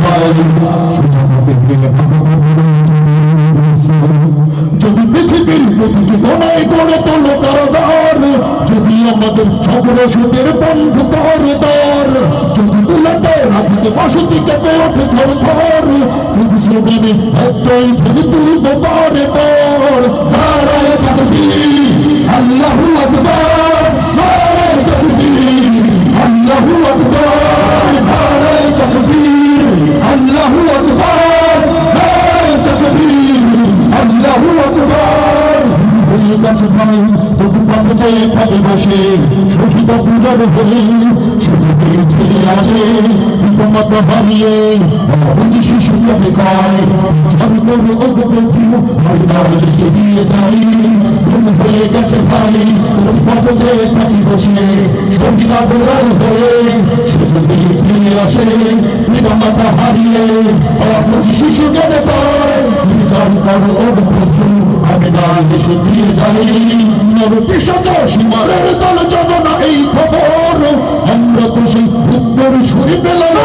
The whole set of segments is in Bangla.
পাই যদি পৃথিবীর প্রতিটি কোনায় গড়ে তোলো কারদার যদি আমাদের সকল সুদের বন্ধ করে দর যদি বুলেটে রাখিতে বসতি কেঁপে ওঠে ধর ধর একটাই থেকে তুলব বার নারায় গেছে ভাই, তবু পথে চেয়ে থাকে বসে। শহীদ পূজার হয়ে সুযোগে ফিরে আসে। পিতামাতা হারিয়ে বুঝি শিশুকে বেকায় ঝড় করে প্রভু ময়দার দেশে দিয়ে যাই ঘুম হয়ে গেছে ভাই, তবু দেশে দিয়ে যাই নব সীমারের দল যাব না এই খবর। আমরা তো সেই উত্তর শুনে পেলাম।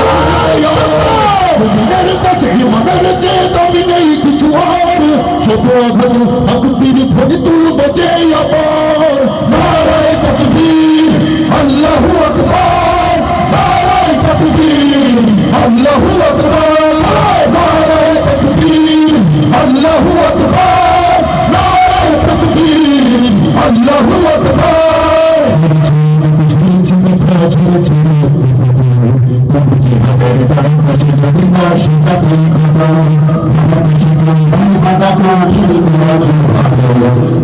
কাছে মনের চেয়ে দামি কিছু আর। শত আঘাত আকবির ধ্বনি তুলব যে আবার। নারায় তকবীর, আল্লাহু আকবার। নারায় তকবীর, আল্লাহু আকবার। নারায় তকবীর আল্লাহু আকবার বাবা